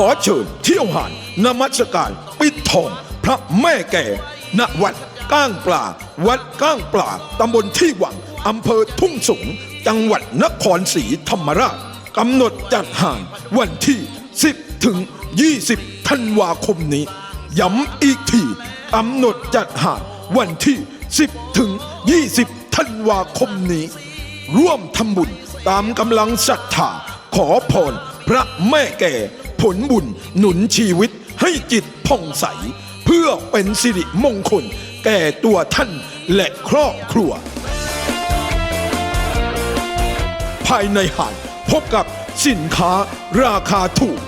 ขอเชิญเที่ยวหานนมัสการ ปิดทอง พระแม่แก่ ณวัดก้างปลา วัดก้างปลาตำบลที่หวังอำเภอทุ่งสงจังหวัดนครศรีธรรมราชกำหนดจัดหานวันที่ 10 ถึง 20 ธันวาคมนี้ ย้ำอีกทีกำหนดจัดหานวันที่ 10 ถึง 20 ธันวาคมนี้ ร่วมทำบุญตามกำลังศรัทธาขอพรพระแม่แก่ ผลบุญหนุนชีวิตให้จิตผ่องใส เพื่อเป็นสิริมงคล แก่ตัวท่านและครอบครัว ภายในหาดพบกับสินค้าราคาถูก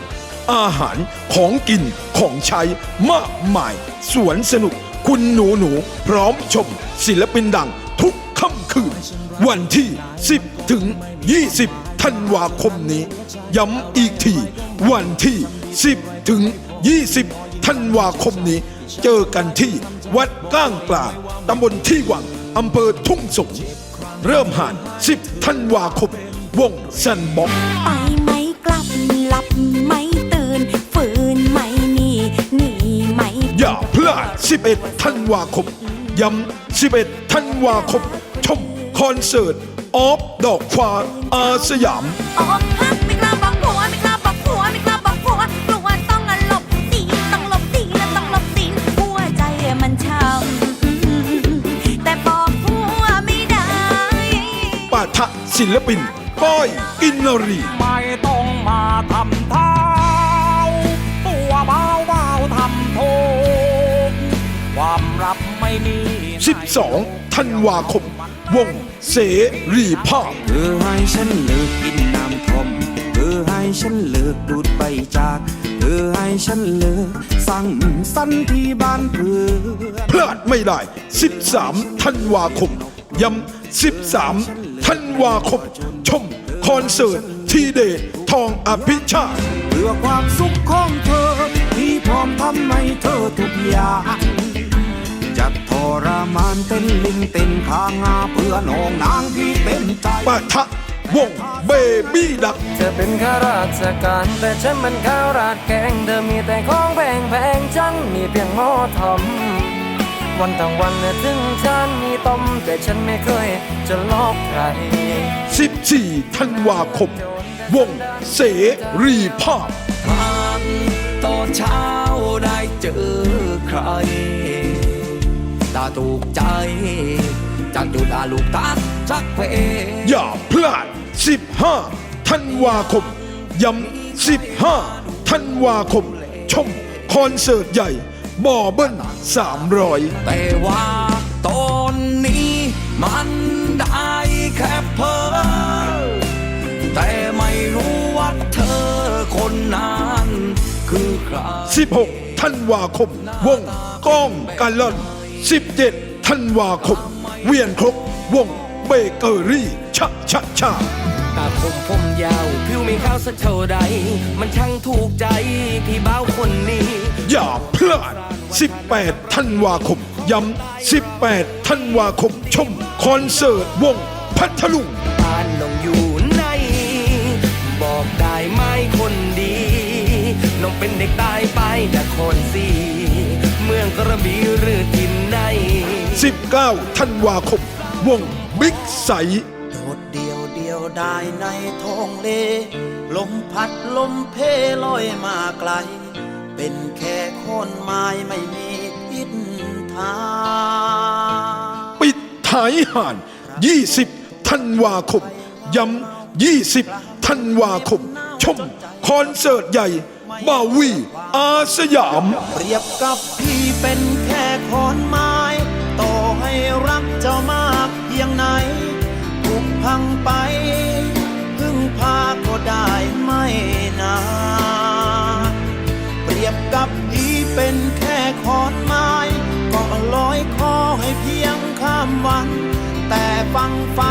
อาหารของกินของใช้มากมาย สวนสนุกคุณหนูหนูพร้อมชมศิลปินดังทุกค่ำคืน วันที่ 10 ถึง 20 ธันวาคมนี้ ย้ำอีกที วันที่ 10 ถึง 20 ธันวาคมนี้ เจอกันที่วัดก้างปลาตำบลที่หวังอำเภอทุ่งสงเริ่มหาน 10 ธันวาคม วงซันบ็อกไปไม่กลับหลับไม่ตื่น ฝืนไม่หนีหนีไม่ อย่าพลาด 11 ธันวาคม ย้ำ 11 ธันวาคม ชมคอนเสิร์ต ออฟดอกฟ้าอาสยามออก ศิลปินก้อยอินนรี ไม่ต้องมาทำเท้า ตัวเบาเบาทำโทษความรับไม่มี12ธันวาคม วงเสรีภาพ เธอให้ฉันเลิกกินน้ำท่อมเธอให้ฉันเลิกดูดไปจาก เธอให้ฉันเลิกสั่งสันที่บ้านเพื่อนพลาดไม่ได้ 13ธันวาคม ย้ำ13 ธันวาคม ชม คอนเสิร์ต ทีเดย์ทองอภิชาติเพื่อความสุขของเธอ ที่พร้อมทำให้เธอทุกอย่างจะทรมานเต้นลิงเต้นข้างงาเพื่อน้องนางที่เต็มใจปะทะวงเบบี้ดัก เธอเป็นข้าราชการแต่ฉันมันข้าวราดแกงเธอมีแต่ของแพงแพงๆฉันมีเพียงหม้อทอม วันทั้งวันเนี่ยถึงฉันมีต้มแต่ฉันไม่เคยจะลอกใคร 14 ธันวาคม วงเสรีภาพผ่านตอนเช้าได้เจอใคร ตาถูกใจจากจุดาลูกตาจักเพอย่าพลาด 15 ธันวาคม ย้ำ15 ธันวาคม ชมคอนเสิร์ตใหญ่ บ่อเบิ้ล300แต่ว่าตอนนี้มันได้แค่เพ้อแต่ไม่รู้ว่าเธอคนนั้นคือใคร16ธันวาคม วงก้องกันลอน17ธันวาคม เวียนครบวงเบเกอรี่ชะชะชาตาคมผมยาวผิวไม่ขาวสักเท่าใด มันช่างถูกใจ พี่บ้าวคนนี้ อย่าพลาด 18 ธันวาคม ย้ำ 18 ธันวาคม ชม คอนเสิร์ตวง พัทลุงบ้านน้องอยู่ไหนบอกได้ไหมคนดี น้องเป็นเด็กตายไปนครศรีเมืองกระบี่หรือทินไหน 19 ธันวาคม วง บิ๊กไซโดดเดียวเดียวได้ในท้องเล ลมพัดลมเพลอยมาไกล เป็นแค่โคนไม้ไม่มีทิศทางปิดท้ายห่าน 20 ธันวาคม ย้ำ 20 ธันวาคม ชม คอนเสิร์ตใหญ่ บาวี อาสยาม เปรียบกับพี่เป็นแค่ขอนไม้ ต่อให้รักเจ้ามากเพียงไหนถูกพังไป ฟังฟ้า